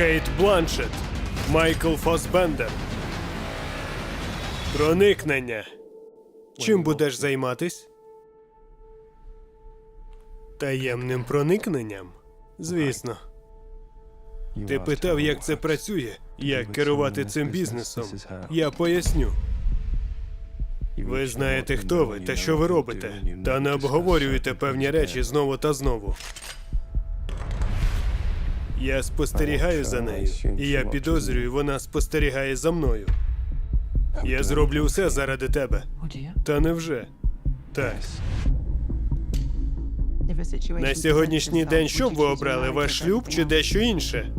Кейт Бланшет, Майкл Фосбендер. Проникнення. Чим будеш займатись? Таємним проникненням? Звісно. Ти питав, як це працює, як керувати цим бізнесом. Я поясню. Ви знаєте, хто ви та що ви робите, та не обговорюєте певні речі знову та знову. Я спостерігаю за нею, і я підозрюю, вона спостерігає за мною. Я зроблю все заради тебе. Та невже? Так. На сьогоднішній день що б ви обрали? Ваш шлюб чи дещо інше?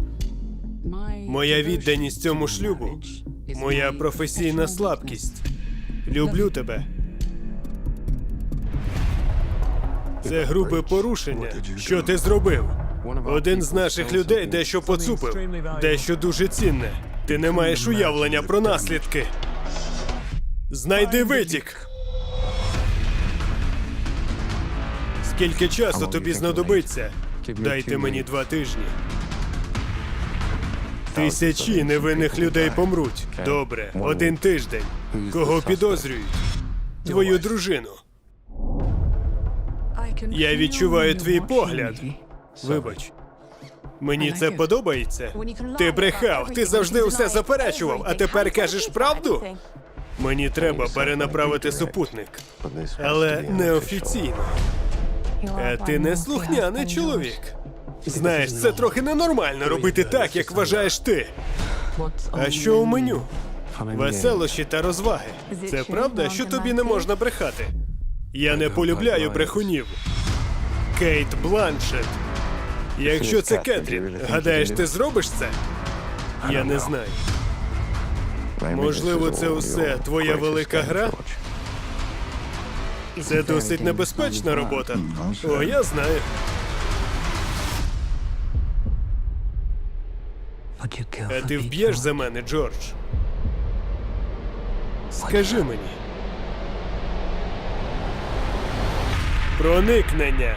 Моя відданість цьому шлюбу, Моя професійна слабкість. Люблю тебе. Це грубе порушення. Що ти зробив? Один з наших людей дещо поцупив, дещо дуже цінне. Ти не маєш уявлення про наслідки. Знайди витік. Скільки часу тобі знадобиться? Дайте мені два тижні. Тисячі невинних людей помруть. Добре, один тиждень. Кого підозрюють? Твою дружину. Я відчуваю твій погляд. Вибач. Мені це подобається. Ти брехав, ти завжди усе заперечував, а тепер кажеш правду? Мені треба перенаправити супутник, але неофіційно. А ти не слухняний чоловік. Знаєш, це трохи ненормально робити так, як вважаєш ти. А що у меню? Веселощі та розваги. Це правда, що тобі не можна брехати? Я не полюбляю брехунів. Кейт Бланшет. Якщо це Кетрін, гадаєш, ти зробиш це? Я не знаю. Можливо, це усе твоя велика гра? Це досить небезпечна робота. О, я знаю. А ти вб'єш за мене, Джордж? Скажи мені. Проникнення.